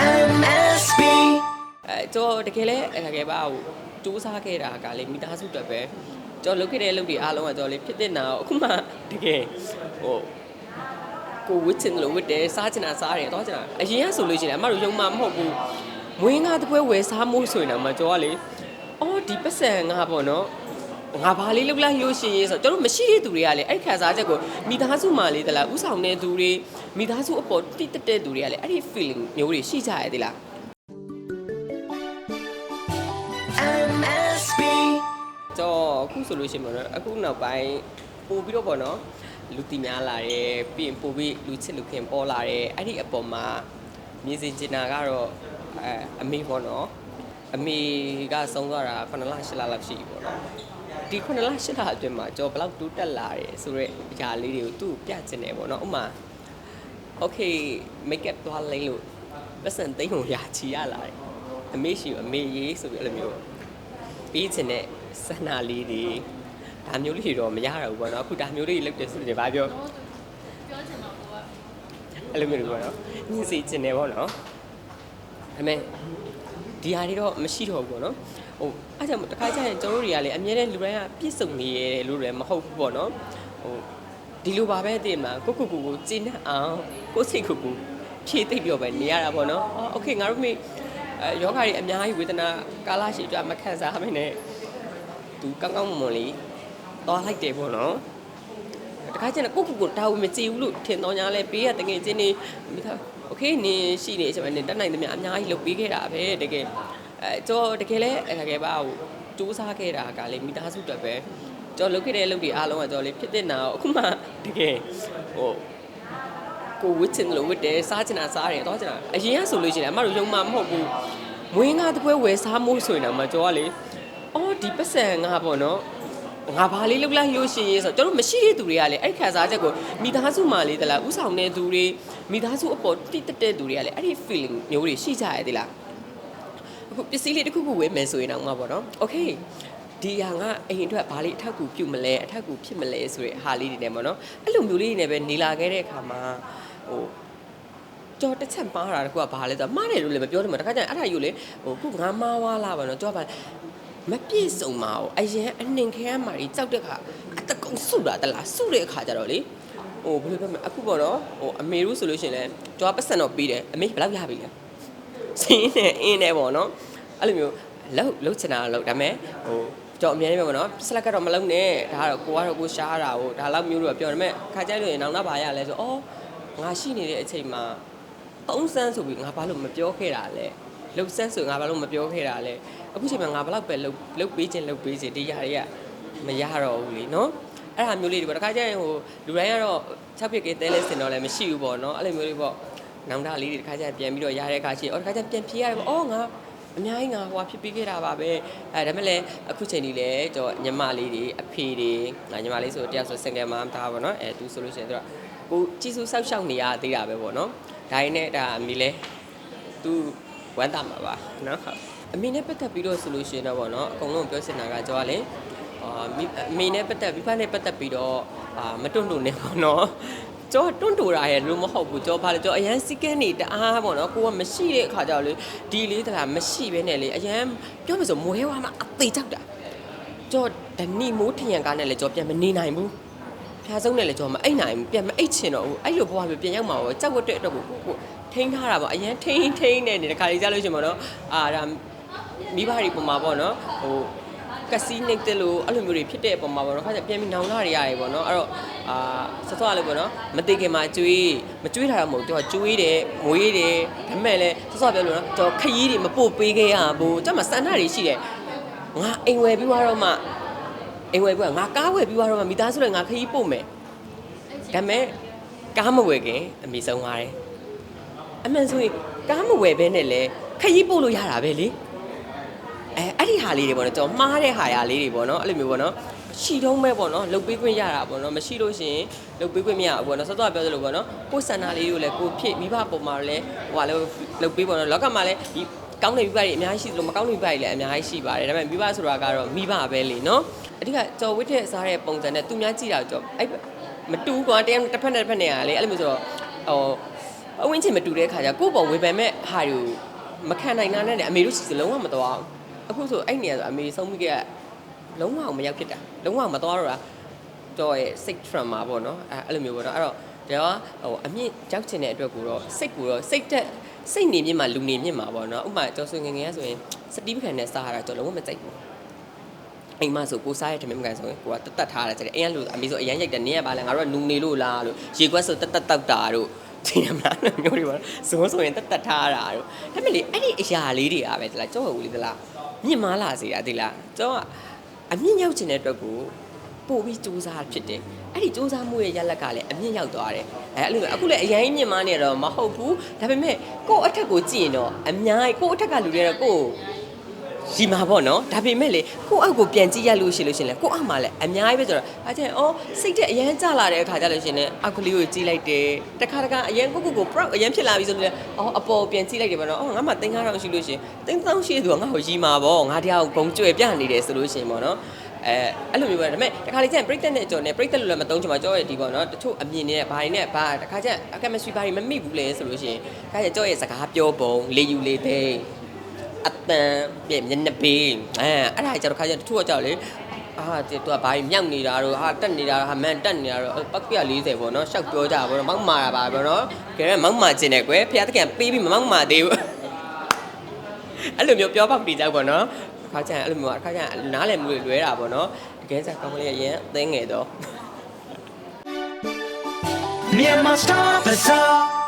MSB အဲကျွန်တော်တကယ်လဲတကယ်ပါဟိုစူးစမ်းခဲ့တာကလေမိသားစုအတွက်ပဲကျွန်တော်လုပ်ခဲ့တဲ့လုပ်တွေအားလုံးကကျွန်တော်လေဖြစ်တဲ့နာကိုအခုမှတကယ်ဟိုကိုဝစ်ချင်လို့ဝစ်တယ်စားချင်တာစားတယ်တော့ချင်တာအရင်ကဆိုလို့ရှိရင်အမတို့ယုံမှာမဟုတ်ဘူးမွေးငါတစ်ပွဲဝယ်စားမို့ဆိုရင်တော့မကျွန်တော်ကလေအော်ဒီပတ်စံငါပေါ့နော်ငါဘာလေးလုပ်လိုက်လို့ရှိရင်ဆိုတော့ကျွန်တော်မရှိတဲ့သူတွေကလေအဲ့ခံစားချက်ကိုမိသားစုမှလေးတလားဥဆောင်တဲ့သူတွေ မိသားစုအပေါ်တိတက်တဲ့သူတွေကလေအဲ့ဒီ feeling မျိုးတွေရှိကြရသေးလား MSB တော့အခုဆိုလို့ရှိရင်ပေါ့နော်အခုနောက်ပိုင်းပို့ပြီးတော့ပေါ့နော်လူတီများလာတယ်ပြီးရင်ပို့ပြီးလူချစ်လူခင်ပေါ်လာတယ်အဲ့ဒီအပေါ်မှာမြင်စင်ကျင်တာကတော့အဲအမေပေါ့နော်အမေကဆုံးသွားတာ9လ10လလောက်ရှိပြီပေါ့နော်ဒီ9လ10လအတွင်းမှာကျွန်တော်ဘယ်လောက်တိုးတက်လာတယ်ဆိုတော့အရာလေးတွေကိုသူ့ကိုပြချင်တယ်ပေါ့နော်ဥပမာ okay make up သွားလိမ့်လို့ပတ်စံသိန်းကိုရာချီရလာတယ်အမေရှိအမေရေးဆိုပြီးအဲ့လိုမျိုးပြီးချင်တဲ့ဆန္ဒလေးတွေဒါမျိုးလေးတွေတော့မရတော့ဘူးပေါ့နော်အခုဒါမျိုးလေးတွေလုပ်တယ်ဆိုရင်ဘာပြောပြောချင်တော့ကိုကအဲ့လိုမျိုးတွေပေါ့နော်ညင်စီချင်တယ်ပေါ့နော်ဒါပေမဲ့ဒီဟာတွေတော့မရှိတော့ဘူးပေါ့နော်ဟိုအဲ့ကြောင့်တခါကျရင်ကျွန်တော်တို့တွေကလည်းအမြဲတမ်းလူတိုင်းကပြည့်စုံနေရတယ်လို့လည်းမဟုတ်ဘူးပေါ့နော်ဟို ဒီလိုပါပဲတည်မှာကိုကိုကိုကိုကျင်းအောင်ကိုစိတ်ကိုကိုဖြည့်သိပ်ပြောပဲနေရတာပေါ့နော်အော်โอเคငါတို့မေအဲယောဂါတွေအများကြီးဝေဒနာကာလရှိအတွက်မခံစားမနဲ့ သူကောင်းကောင်းမွန်မွန်လေးသွားလိုက်တယ်ပေါ့နော်တခါကျရင်ကိုကိုကိုဒါဝမကြည့်ဘူးလို့ထင်တော့ညာလဲပေးရတကယ်ချင်းနေမိသားโอเคနေရှိနေချက်ပဲနေတက်နိုင်သမျှအများကြီးလုပ်ပေးခဲ့တာပဲတကယ်အဲကျွန်တော်တကယ်လဲတကယ်ပါဟိုစူးစမ်းခဲ့တာကလေမိသားစုအတွက်ပဲ ကျွန်တော်လုပ်ခဲ့တဲ့လုပ်တွေအားလုံးကကျွန်တော်လေဖြစ်တဲ့နာကိုအခုမှတကယ်ဟိုကိုဝစ်ချင်လို့ဝစ်တယ်စားချင်တာစားတယ်တော့ချင်တာအရင်ကဆိုလို့ရှိရင်အမတို့ယုံမှာမဟုတ်ဘူးမွေးငါတစ်ပွဲဝယ်စားမို့ဆိုရင်တော့မကျွန်တော်ကလေအော်ဒီပတ်စံငါပေါ့နော်ငါဘာလေးလုပ်လိုက်လို့ရှိရင်ဆိုတော့ကျွန်တော်မရှိတဲ့သူတွေကလည်းအဲ့ခံစားချက်ကိုမိသားစုမှလေးတလားဥဆောင်တဲ့သူတွေမိသားစုအပေါ်တိတက်တဲ့သူတွေကလည်းအဲ့ဒီ feeling မျိုးတွေရှိကြရသေးလားအခုပစ္စည်းလေးတစ်ခုခုဝယ်မယ်ဆိုရင်တော့ငါပေါ့နော် okay ဒီဟာငါအိမ်အတွက်ဘာလေးအထက်ကူပြုတ်မလဲအထက်ကူဖြစ်မလဲဆိုတဲ့ဟာလေးတွေနဲ့ပေါ့နော်အဲ့လိုမျိုးလေးတွေနဲ့ပဲနေလာခဲ့တဲ့အခါမှာဟိုကြော်တစ်ချက်မှားတာတကူကဘာလဲဆိုတော့မှားတယ်လို့လည်းမပြောတယ်မှာတခါကျရင်အဲ့ဒါယူလေဟိုခုငါမှားွားလာပါတော့ကြော်ပါမပြည့်စုံပါဘူးအရင်အနှင်ခဲမှာကြီးကြောက်တဲ့ခါအတကုံစုတာတလားစုတဲ့အခါကျတော့လေဟိုဘယ်လိုပြောမလဲအခုပေါ့နော်ဟိုအမေတို့ဆိုလို့ရှိရင်လည်းကြော်ပတ်စံတော့ပြီးတယ်အမေဘယ်လောက်ရပြီလဲစင်းနဲ့အင်းနဲ့ပေါ့နော်အဲ့လိုမျိုးလှုပ်လှုပ်ချင်တာလှုပ်ဒါပေမဲ့ဟို ကြော်အမြဲတမ်းပဲပေါ့နော်စလက်ကတော့မလုံးနဲ့ဒါကတော့ကိုကတော့ကိုရှားတာဟိုဒါလောက်မျိုးတော့ပြောတယ်ဒါပေမဲ့ခါကြိုက်လို့ရင်နောက်နောက်ပါရလဲဆိုအော်ငါရှိနေတဲ့အချိန်မှာသုံးစမ်းဆိုပြီးငါဘာလို့မပြောခဲ့တာလဲလှုပ်ဆန်းဆိုငါဘာလို့မပြောခဲ့တာလဲအခုချိန်မှာငါဘလောက်ပဲလှုပ်လှုပ်ပေးခြင်းလှုပ်ပေးခြင်းတရားတွေကမရတော့ဘူးလေနော်အဲ့ဒါမျိုးလေးတွေပေါ့တခါကျရင်ဟိုလူတိုင်းကတော့ချက်ပြစ်ကင်းတဲလဲစင်တော့လည်းမရှိဘူးပေါ့နော်အဲ့လိုမျိုးလေးပေါ့နောင်တလေးတွေတခါကျရင်ပြန်ပြီးတော့ရတဲ့အခါရှိအော်တခါကျရင်ပြန်ဖြေရတယ်ပေါ့အော်ငါ အများကြီးငါဟိုဟာဖြစ်ပြီးခဲ့တာပါပဲအဲဒါမဲ့လည်းအခုချိန်ကြီးလည်းကျွန်တော်ညီမလေးတွေအဖေတွေငါညီမလေးဆိုတရားဆို single mom ဒါပေါ့နော်အဲသူဆိုလို့ရှိရင်သူကကိုကြီးစုဆောက်ရှောက်နေရသေးတာပဲပေါ့နော်ဒါရင်းနဲ့ဒါအမီလဲသူဝမ်းသာမှာပါနော်ဟုတ်အမီနဲ့ပတ်သက်ပြီးတော့ဆိုလို့ရှိရင်တော့ပေါ့နော်အကုန်လုံးပြောစင်တာကကျွန်တော်ကလည်းအာမိမိနဲ့ပတ်သက်မိဘနဲ့ပတ်သက်ပြီးတော့အာမတွန့်တွန့်နေပါတော့ ကျော်တွန့်တူတာရဲ့လို့မဟုတ်ဘူးကျော်ဘာလဲကျော်အရန်စီကန်းနေတအားဗောနော်ကိုကမရှိတဲ့အခါကျတော့လေဒီလေးတလားမရှိဘဲနဲ့လေအရန်ပြောမှဆိုမွဲဝါမှာအသေးကြောက်တာကျော်ဒနီမိုးထရန်ကားနဲ့လေကျော်ပြန်မနေနိုင်ဘူးဖျားဆုံးနဲ့လေကျော်မအိတ်နိုင်ဘူးပြန်မအိတ်ချင်တော့ဘူးအဲ့လိုဘဝမျိုးပြန်ရောက်မှာပေါ့ကြောက်ဝတ်တဲ့အတွက်ကိုကိုကိုထိန်းထားတာပေါ့အရင်ထိန်းထိန်းနေတယ်ခါလေးကြားလို့ရှိရင်ပေါ့နော်အာဒါမိဘတွေပုံမှာပေါ့နော်ဟို ကစီနိတ်တယ်လို့အဲ့လိုမျိုးတွေဖြစ်တဲ့ပုံမှာပေါ့နော်ခါကျပြန်ပြီးနောင်လာတွေရတယ်ပေါ့နော်အဲ့တော့အာဆက်သွားလို့ပေါ့နော်မသိခင်မှာကျွေးမကျွေးတာတော့မဟုတ်သူကကျွေးတယ်မွေးတယ်ဒါပေမဲ့လည်းဆက်သွားပြောလို့နော်ကျွန်တော်ခရီးတွေမပို့ပေးခဲ့ရဘူးကျမစန္ဒတွေရှိတယ်ငါအိမ်ဝယ်ပြီးသွားတော့မှအိမ်ဝယ်ပြီးတော့ငါကားဝယ်ပြီးသွားတော့မှမိသားစုတွေငါခရီးပို့မယ်ဒါပေမဲ့ကားမဝယ်ခင်အမိဆုံးသွားတယ်အမှန်ဆိုရင်ကားမဝယ်ဘဲနဲ့လဲခရီးပို့လို့ရတာပဲလေ အဲအဲ့ဒီဟာလေးတွေပေါ့နော်ကျွန်တော်မှားတဲ့ဟာရလေးတွေပေါ့နော်အဲ့လိုမျိုးပေါ့နော်ရှိတော့မဲ့ပေါ့နော်လုတ်ပေးခွင့်ရတာပေါ့နော်မရှိလို့ရှိရင်လုတ်ပေးခွင့်မရဘူးပေါ့နော်စောစောကပြောသလိုပေါ့နော်ကိုယ်စန္ဒလေးတွေကိုလည်းကိုဖြစ်မိဘပုံမှာလည်းဟိုဟာလည်းလုတ်ပေးပေါ့နော်လောကမှာလည်းဒီကောင်းတဲ့မိဘတွေအများကြီးရှိသလိုမကောင်းတဲ့မိဘတွေလည်းအများကြီးရှိပါတယ်ဒါပေမဲ့မိဘဆိုတာကတော့မိဘပဲလေနော်အဓိကကြော်ဝိတဲ့စားတဲ့ပုံစံနဲ့သူများကြည့်တာကြော်အဲ့မတူကွာတရားတစ်ဖက်နဲ့တစ်ဖက်နဲ့ကလေအဲ့လိုမျိုးဆိုတော့ဟိုအဝင်းချင်မတူတဲ့ခါကျကိုယ့်ဘောဝေဖန်မဲ့ဟာတွေကိုမခံနိုင်တာနဲ့လည်းအမေတို့စီစလုံးဝမတော်အောင် အခုဆိုအဲ့နေရာဆိုအမေဆုံးမိခဲ့ကလုံးဝမရောက်ဖြစ်တာလုံးဝမတော်တော့တာတော့ရဲ့ sick trauma ပေါ့နော်အဲအဲ့လိုမျိုးပေါ့နော်အဲ့တော့ဒါကဟိုအမြင့်ကြောက်ချင်တဲ့အတွက်ကိုတော့စိတ်ကိုတော့စိတ်တက်စိတ်နေမြင့်မှာလူနေမြင့်မှာပေါ့နော်ဥပမာကျော်ဆွေငယ်ငယ်ကဆိုရင်စတီးပခံနဲ့စားရတာကျော်လုံးဝမကြိုက်ဘူးအိမ်မဆိုကိုစားရတဲ့မင်းမကန်ဆိုရင်ကိုကတက်တက်ထားရတယ်ကျတယ်အိမ်ကလူအမေဆိုအရန်ရိုက်တယ်နင်းရပါလဲငါတို့ကနူနေလို့လားလို့ရေခွက်ဆိုတက်တက်တောက်တာတို့သိရမလားအဲ့လိုမျိုးတွေပါဇုံဆိုရင်တက်တက်ထားတာတို့ဒါပေမဲ့လေအဲ့ဒီအရာလေးတွေကပဲဒီလားကြောက်ဟုတ်လေဒီလား မြင့်မားလာစေတာဒီလားကျောင်းကအမြင့်ရောက်ချင်တဲ့အတွက်ကိုပို့ပြီးစူးစမ်းဖြစ်တယ်အဲ့ဒီစူးစမ်းမှုရဲ့ရလက်ကလည်းအမြင့်ရောက်သွားတယ်အဲအဲ့လိုအခုလည်းအရင်မြင့်မားနေတော့မဟုတ်ဘူးဒါပေမဲ့ကိုယ့်အထက်ကိုကြည့်ရင်တော့အများကြီးကိုယ့်အထက်ကလူတွေတော့ကိုယ့် ရီမှာပေါ့နော်ဒါပေမဲ့လေကိုယ့်အောက်ကိုပြန်ကြည့်ရလို့ရှိလို့ရှရင်လေကိုယ့်အောက်မှာလည်းအများကြီးပဲဆိုတော့အဲကျရင်အော်စိတ်တဲ့အရန်ကြလာတဲ့အခါကျလို့ရှရင်လည်းအောက်ကလေးကိုကြည့်လိုက်တယ်တခါတခါအရန်ကိုကိုကို proud အရန်ဖြစ်လာပြီဆိုလို့လေအော်အပေါ်ပြန်ကြည့်လိုက်တယ်ပေါ့နော်အော်ငါမှတင်9000ရှိလို့ရှရင်တင်1000ရှိသူကငါ့ကိုရီမှာပေါ့ငါတရားကိုဂုံကျွဲပြနေတယ်ဆိုလို့ရှရင်ပေါ့နော်အဲအဲ့လိုမျိုးပဲဒါပေမဲ့တခါလေကျရင်ပြိတက်နဲ့ကြော်နေပြိတက်လို့လည်းမတုံးချင်ပါကြောရဲ့ဒီပေါ့နော်တချို့အမြင်နဲ့ဘာတွေနဲ့ဘာတခါကျအကမစထရီဘာတွေမမိဘူးလေဆိုလို့ရှရင်ခါကျကြောရဲ့စကားပြောပုံလေယူလေသိ အတန်ပြည့်မျက်နှာပေးအဲအဲ့ဒါကြတော့ခါကျတချို့ကကြောက်လေအာတူကဘာကြီးမြောက်နေတာတော့ဟာတက်နေတာဟာမန်တက်နေတာတော့ပတ်ပြ40ပေါ့နော်ရှောက်ပြောကြပါတော့မောက်မာတာပါပေါ့နော်ကဲမောက်မာကျင်တယ်ကွယ်ဖះတကန်ပေးပြီးမမောက်မာသေးဘူးအဲ့လိုမျိုးပြောပေါက်ပြီးကြောက်ပေါ့နော်ခါကျအဲ့လိုမျိုးခါကျနားလည်မှုတွေလွဲတာပေါ့နော်တကယ်စားကောင်းကလေးရရင်အသင်းငယ်တော့ Myanmar Star Bazaar.